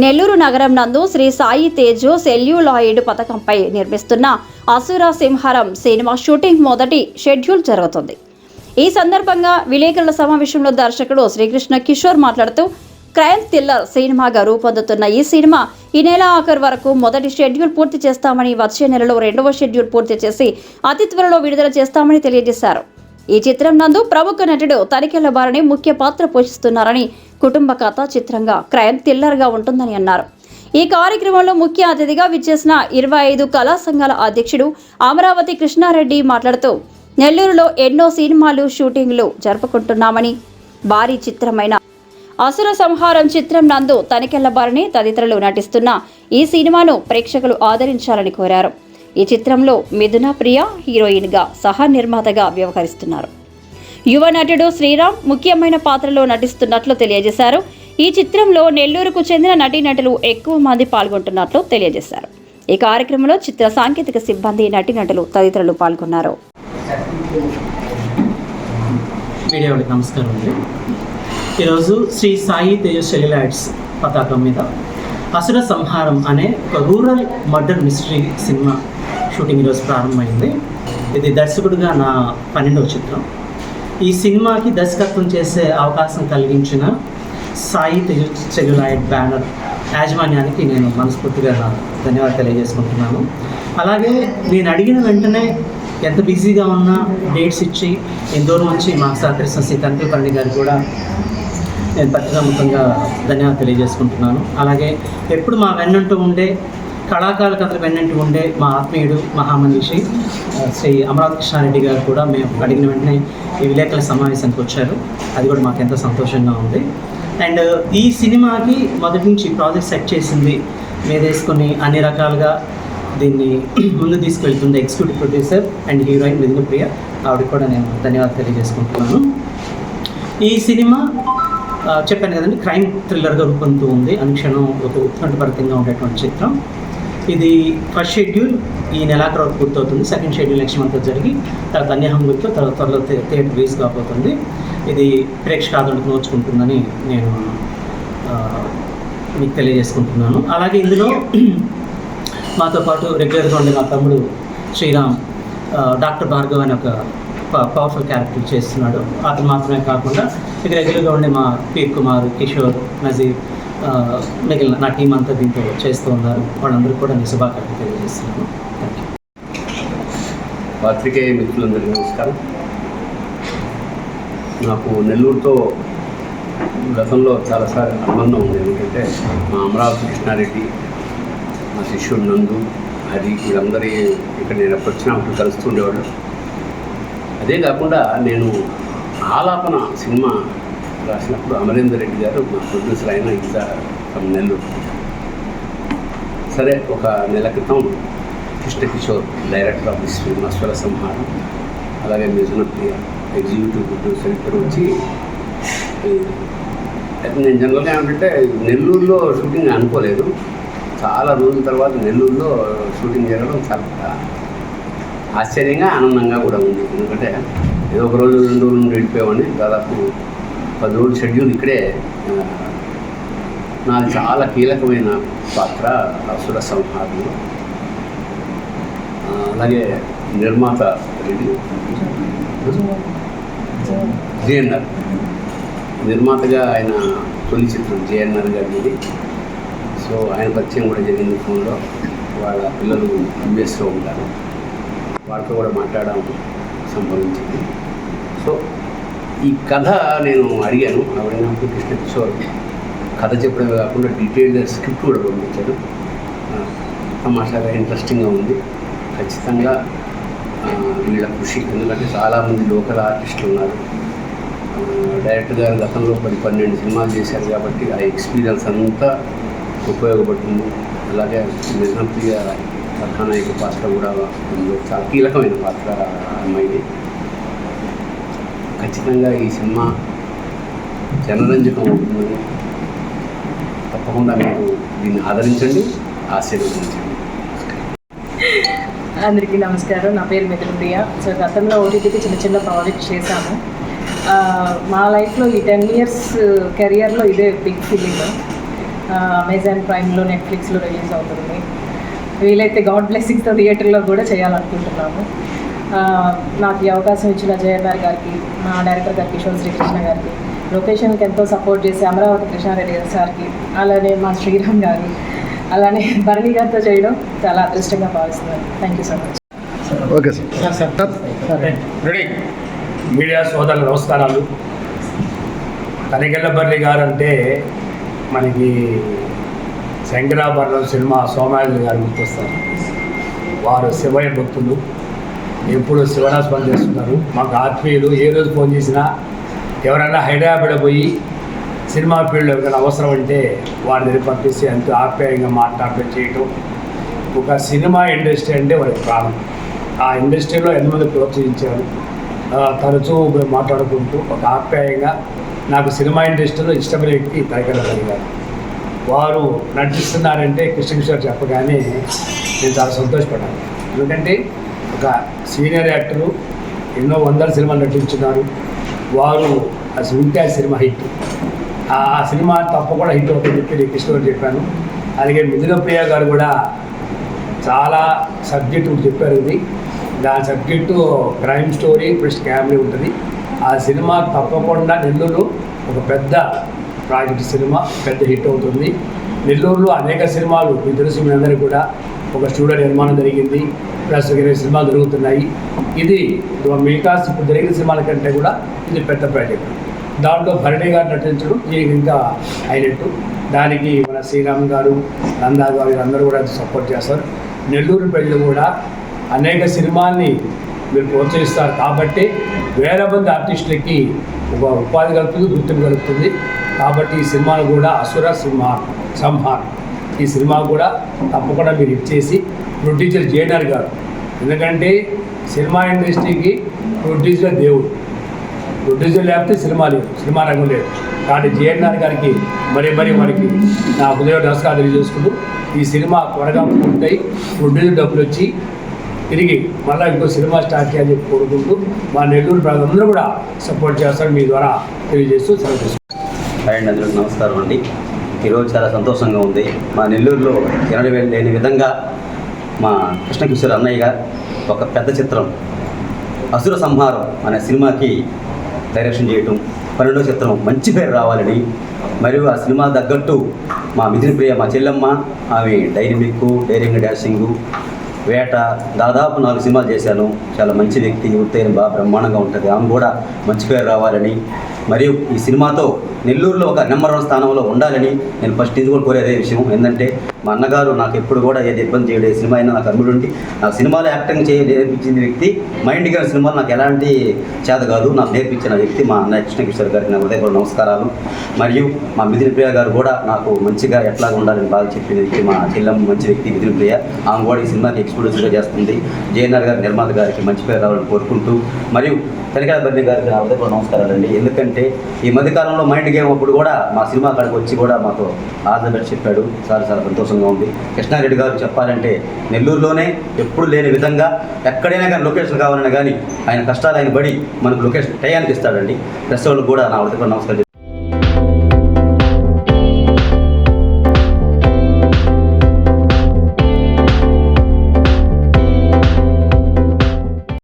నెల్లూరు నగరం నందు శ్రీ సాయి తేజు సెల్యులాయిడ్ పథకంపై నిర్మిస్తున్న అసుర సింహారం సినిమా షూటింగ్ మొదటి షెడ్యూల్ జరుగుతుంది. ఈ సందర్భంగా విలేకరుల సమావేశంలో దర్శకుడు శ్రీకృష్ణ కిషోర్ మాట్లాడుతూ క్రైమ్ థ్రిల్లర్ సినిమాగా రూపొందుతున్న ఈ సినిమా ఈ నెల ఆఖరు వరకు మొదటి షెడ్యూల్ పూర్తి చేస్తామని వచ్చే నెలలో రెండవ షెడ్యూల్ పూర్తి చేసి అతి త్వరలో విడుదల చేస్తామని తెలియజేశారు. ఈ చిత్రం నందు ప్రముఖ నటుడు తనిఖీల బారని ముఖ్య పాత్ర పోషిస్తున్నారని కుటుంబ కథ చిత్రంగా క్రైమ్ థ్రిల్లర్గా ఉంటుందని అన్నారు. ఈ కార్యక్రమంలో ముఖ్య అతిథిగా విచ్చేసిన ఇరవై ఐదు కళా సంఘాల అధ్యక్షుడు అమరావతి కృష్ణారెడ్డి మాట్లాడుతూ నెల్లూరులో ఎన్నో సినిమాలు షూటింగ్లు జరుపుకుంటున్నామని భారీ చిత్రమైన అసుర సంహారం చిత్రం నందు తనికెళ్ళబారని తదితరులు నటిస్తున్న ఈ సినిమాను ప్రేక్షకులు ఆదరించాలని కోరారు. ఈ చిత్రంలో మిథున ప్రియ హీరోయిన్గా సహా నిర్మాతగా వ్యవహరిస్తున్నారు. యువ నటుడు శ్రీరామ్ ముఖ్యమైన పాత్రలో నటిస్తున్నట్లు తెలియజేశారు. ఈ చిత్రంలో నెల్లూరుకు చెందిన నటీనటులు ఎక్కువ మంది పాల్గొంటున్నట్లు తెలియజేశారు. ఈ కార్యక్రమంలో చిత్ర సాంకేతిక సిబ్బంది నటీనటులు తదితరులు పాల్గొన్నారు. నమస్కారం ఈరోజు శ్రీ సాయి తేజస్ సెల్యులాయిడ్స్ పతాకం మీద అసుర సంహారం అనే ఒక rural murder mystery cinema shooting ఈరోజు ప్రారంభమైంది. ఇది దర్శకుడిగా నా పన్నెండవ చిత్రం. ఈ సినిమాకి దర్శకత్వం చేసే అవకాశం కలిగించిన సాయి తేజ సెల్యులాయిడ్ బ్యానర్ యాజమాన్యానికి నేను మనస్ఫూర్తిగా ధన్యవాదాలు తెలియజేసుకుంటున్నాను. అలాగే నేను అడిగిన వెంటనే ఎంత బిజీగా ఉన్నా డేట్స్ ఇచ్చి ఎంతో నుంచి మాకు సహకరిస్తున్న శ్రీ తండ్రిపల్లి గారు కూడా నేను పత్రికాముఖంగా ధన్యవాదాలు తెలియజేసుకుంటున్నాను. అలాగే ఎప్పుడు మా వెన్నంటూ ఉండే కళాకారుల కథలు వెన్నంటి ఉండే మా ఆత్మీయుడు మహామనిషి శ్రీ అమరావతి కృష్ణారెడ్డి గారు కూడా మేము అడిగిన వెంటనే ఈ విలేకరుల సమావేశానికి వచ్చారు. అది కూడా మాకు ఎంతో సంతోషంగా ఉంది. అండ్ ఈ సినిమాకి మొదటి నుంచి ప్రాజెక్ట్ సెట్ చేసింది మీదేసుకొని అన్ని రకాలుగా దీన్ని ముందు తీసుకెళ్తుంది ఎగ్జిక్యూటివ్ ప్రొడ్యూసర్ అండ్ హీరోయిన్ మిథున ప్రియ కూడా నేను ధన్యవాదాలు తెలియజేసుకుంటున్నాను. ఈ సినిమా చెప్పాను కదండి క్రైమ్ థ్రిల్లర్గా రూపొందుతూ ఉంది. అనుక్షణం ఒక ఉత్కంఠభరితంగా ఉండేటువంటి చిత్రం. ఇది ఫస్ట్ షెడ్యూల్ ఈ నెలాఖరు వరకు పూర్తవుతుంది. సెకండ్ షెడ్యూల్ నెక్స్ట్ మంత్ జరిగి తర్వాత అన్యహంగులతో తర్వాత త్వరలో థియేటర్ రిలీజ్ కాబోతుంది. ఇది ప్రేక్షకాదులకు నోచుకుంటుందని నేను మీకు తెలియజేసుకుంటున్నాను. అలాగే ఇందులో మాతో పాటు రెగ్యులర్గా ఉండే మా తమ్ముడు శ్రీరామ్ డాక్టర్ భార్గవ్ అనే ఒక ప- పవర్ఫుల్ క్యారెక్టర్ చేస్తున్నాడు. అతను మాత్రమే కాకుండా ఇక రెగ్యులర్గా ఉండే మా పీర్ కుమార్ కిషోర్ నజీర్ మిగిలిన నా టీం అంతా దీంతో చేస్తూ ఉన్నారు. వాళ్ళందరూ కూడా నేను శుభాకాంక్షలు తెలియజేస్తున్నాను. థ్యాంక్ యూ పాత్రికేయ మిత్రులందరికీ నమస్కారం. నాకు నెల్లూరుతో గతంలో చాలాసార్లు అనుబంధం ఉంది. ఎందుకంటే మా అమరావతి కృష్ణారెడ్డి మా శిష్యుడు నందు హరి వీళ్ళందరి ఇక్కడ నేను ఎప్పుడు వచ్చినప్పుడు కలుస్తుండేవాడు అదే కాకుండా నేను ఆలాపన సినిమా రాసినప్పుడు అమరేందర్ రెడ్డి గారు మా ప్రొడ్యూసర్ అయిన ఇంకా నెల్లూరు. సరే ఒక నెల క్రితం Krishna Kishore director of this film అశ్వర సంహారం అలాగే మిజునప్రియ ఎగ్జిక్యూటివ్ ప్రొడ్యూసర్ ఇద్దరు వచ్చి నేను జనరల్గా ఏమంటే నెల్లూరులో షూటింగ్ అనుకోలేదు. చాలా రోజుల తర్వాత నెల్లూరులో షూటింగ్ జరగడం చాలా ఆశ్చర్యంగా ఆనందంగా కూడా ఉంది. ఎందుకంటే ఏదో ఒక రోజు రెండు రోజులు నుండి వెళ్ళిపోయామని దాదాపు పది రోజులు షెడ్యూల్ ఇక్కడే. ఆ, నాది చాలా కీలకమైన పాత్ర అసుర సంహారంలో అలాగే నిర్మాత రెడ్డి. జేఎన్ఆర్. నిర్మాతగా ఆయన తొలి చిత్రం జేఎన్ఆర్ గారిది. సో ఆయన పరిచయం కూడా జరిగింది ఫోన్లో. వాళ్ళ పిల్లలు యుఎస్లో ఉంటారు. వాళ్ళతో కూడా మాట్లాడడం సంభవించింది. సో ఈ కథ నేను అడిగాను. ఆవిడ కృష్ణ కిషోర్ కథ చెప్పడమే కాకుండా డీటెయిల్గా స్క్రిప్ట్ కూడా పంపించారు. ఆ, తమాషాగా ఇంట్రెస్టింగ్గా ఉంది. ఖచ్చితంగా వీళ్ళ కృషి ఎందుకంటే చాలామంది లోకల్ ఆర్టిస్టులు ఉన్నారు. డైరెక్టర్ గారు గతంలో పది పన్నెండు సినిమాలు చేశారు కాబట్టి ఆ ఎక్స్పీరియన్స్ అంతా ఉపయోగపడుతుంది. అలాగే నిజంప్రియ కథానాయక పాత్ర కూడా చాలా కీలకమైన పాత్ర అమ్మాయి అమ్మాయిది. ఖచ్చితంగా ఈ సినిమా జనరంజకం అవుతుందని తప్పకుండా మీరు దీన్ని ఆదరించండి ఆశీర్వదించండి. అందరికీ నమస్కారం. నా పేరు మిథున ప్రియ సో గతంలో ఓటీటీకి చిన్న చిన్న ప్రాజెక్ట్ చేశాము. మా లైఫ్లో ఈ టెన్ ఇయర్స్ కెరియర్లో ఇదే బిగ్ ఫిలిం అమెజాన్ ప్రైమ్లో నెట్ఫ్లిక్స్లో రిలీజ్ అవుతుంది. వీలైతే గాడ్ బ్లెస్సింగ్తో థియేటర్లో కూడా చేయాలనుకుంటున్నాము. నాకు ఈ అవకాశం ఇచ్చిన జయన్నార్ గారికి మా డైరెక్టర్ గారు కిషోర్ శ్రీకృష్ణ గారికి లొకేషన్కి ఎంతో సపోర్ట్ చేసి అమరావతి కృష్ణారెడ్డి గారి సార్కి అలానే మా శ్రీరామ్ గారు అలానే భరణి గారితో చేయడం చాలా అదృష్టంగా భావిస్తున్నాను. Thank you so much okay sir. Ready. Media సోదరుల నమస్కారాలు. తనికెళ్ళబర్రి గారు అంటే మనకి శంకరాభరణం సినిమా సోమాజు గారు గుర్తొస్తారు. వారు శివయ్య భక్తులు. ఎప్పుడు శివనాస్మరణ చేస్తున్నారు? మాకు ఆత్మీయులు ఏ రోజు ఫోన్ చేసినా ఎవరైనా హైదరాబాద్ పోయి సినిమా ఫీల్డ్లో ఎవరికైనా అవసరం అంటే వారి దగ్గర పంపిస్తే ఎంతో ఆప్యాయంగా మాట్లాడటం చేయటం. ఒక సినిమా ఇండస్ట్రీ అంటే వారికి ప్రాణం. ఆ ఇండస్ట్రీలో ఎంతమంది ప్రోత్సహించారు? తరచూ మాట్లాడుకుంటూ ఒక ఆప్యాయంగా నాకు సినిమా ఇండస్ట్రీలో ఇష్టమైన వ్యక్తి తరగతి వారు నటిస్తున్నారంటే కృష్ణకిషోర్ చెప్పగానే నేను చాలా సంతోషపడ్డాను. ఎందుకంటే ఒక సీనియర్ యాక్టరు ఎన్నో వందల సినిమాలు నటించున్నారు వారు అసలు ఉంటే ఆ సినిమా హిట్. ఆ సినిమా తప్పకుండా హిట్ అవుతుందని చెప్పి నేను కృష్ణ చెప్పాను. అలాగే మిథునప్రియ గారు కూడా చాలా సబ్జెక్టు చెప్పారు ఇది. దాని subject crime story plus family ఉంటుంది. ఆ సినిమా తప్పకుండా నెల్లూరు ఒక పెద్ద ప్రాజెక్ట్ సినిమా పెద్ద హిట్ అవుతుంది. నెల్లూరులో అనేక సినిమాలు మీకు తెలుసు మీ అందరికీ కూడా ఒక స్టూడియో నిర్మాణం జరిగింది. ప్లస్ సినిమాలు జరుగుతున్నాయి. ఇది మిగతా ఇప్పుడు జరిగిన సినిమాల కంటే కూడా ఇది పెద్ద ప్రాజెక్ట్ దాంట్లో భరణి గారు నటించడం దీనికి ఇంకా హైలైట్. దానికి మన శ్రీరామ్ గారు నందా గారు వీళ్ళందరూ కూడా సపోర్ట్ చేస్తారు. నెల్లూరు ప్రజలు కూడా అనేక సినిమాల్ని మీరు ప్రోత్సహిస్తారు కాబట్టి వేల మంది ఆర్టిస్టులకి ఒక ఉపాధి కలుపుతుంది గుర్తింపు కలుపుతుంది కాబట్టి ఈ సినిమాను కూడా అసుర సింహార్ సంహార్. ఈ సినిమా కూడా తప్పకుండా మీరు ఇచ్చేసి ప్రొడ్యూసర్ జేఎన్ఆర్ గారు. ఎందుకంటే సినిమా ఇండస్ట్రీకి ప్రొడ్యూసర్ దేవుడు. ప్రొడ్యూసర్ లేకపోతే సినిమా లేదు సినిమా రంగం లేదు. కాబట్టి జేఎన్ఆర్ గారికి మరీ మరీ మనకి నా హృదయ నమస్కారం తెలియజేసుకుంటూ ఈ సినిమా త్వరగా పూర్తయి ప్రొడ్యూసర్ డబ్బులు వచ్చి తిరిగి మళ్ళీ ఇంకో సినిమా స్టార్ట్ చేయాలని చెప్పి కోరుకుంటూ మా నెల్లూరు ప్రజలందరూ కూడా సపోర్ట్ చేస్తారు మీ ద్వారా తెలియజేస్తూ సెలవు తీసుకుంటాం హాయ్ అండి నమస్కారం అండి. ఈరోజు చాలా సంతోషంగా ఉంది. మా నెల్లూరులో ఎనడి లేని విధంగా మా కృష్ణకిషోర్ అన్నయ్య గారు ఒక పెద్ద చిత్రం. అసుర సంహారం అనే సినిమాకి డైరెక్షన్ చేయటం పన్నెండో చిత్రం మంచి పేరు రావాలని. మరియు ఆ సినిమా తగ్గట్టు మా మిథున ప్రియ మా చెల్లెమ్మ ఆమె డైనమిక్ డైరింగ్ డాషింగు వేట దాదాపు నాలుగు సినిమాలు చేశాను. చాలా మంచి వ్యక్తి వృత్తైన బాగా బ్రహ్మాండంగా ఉంటుంది. ఆమె కూడా మంచి పేరు రావాలని మరియు ఈ సినిమాతో నెల్లూరులో ఒక నెంబర్ వన్ స్థానంలో ఉండాలని నేను ఫస్ట్ ఇది కూడా కోరేదే విషయం. ఏంటంటే మా అన్నగారు నాకు ఎప్పుడు కూడా ఏది ఇబ్బంది చేయడే సినిమా అయినా నాకు అమ్ముడు ఉండి నాకు సినిమాలో యాక్టింగ్ చేయ నేర్పించిన వ్యక్తి మైండ్ గారి సినిమాలు నాకు ఎలాంటి చేత కాదు. నాకు నేర్పించిన వ్యక్తి మా అన్నయ్య కృష్ణకిషోర్ గారికి నా హృదయపూర్వ నమస్కారాలు. మరియు మా మిథున ప్రియ గారు కూడా నాకు మంచిగా ఎట్లా ఉండాలని బాగా చెప్పిన వ్యక్తి మా చెల్లెమ్మ మంచి వ్యక్తి మిథున ప్రియ. ఆమె కూడా ఈ సినిమాకి ఎక్స్పీరియన్స్గా చేస్తుంది. జేఎన్ఆర్ గారి నిర్మాత గారికి మంచి పేరు రావాలని కోరుకుంటూ మరియు కనికాల బర్ని గారికి నా హృదయపూర్వ నమస్కారాలు అండి ఎందుకంటే ఈ మధ్యకాలంలో మైండ్ గేమ్ అప్పుడు కూడా మా సినిమా కాడికి వచ్చి కూడా మాతో ఆదరణ చెప్పాడు. చాలా చాలా సంతోషంగా ఉంది. కృష్ణారెడ్డి గారు చెప్పాలంటే నెల్లూరులోనే ఎప్పుడు లేని విధంగా ఎక్కడైనా కానీ లొకేషన్ కావాలన్నా కానీ ఆయన కష్టాలు ఆయన పడి మనకు లొకేషన్ టయానికి ఇస్తాడండి. ప్రెస్ వాళ్ళకి కూడా నా హృదయపూర్వక నమస్కారం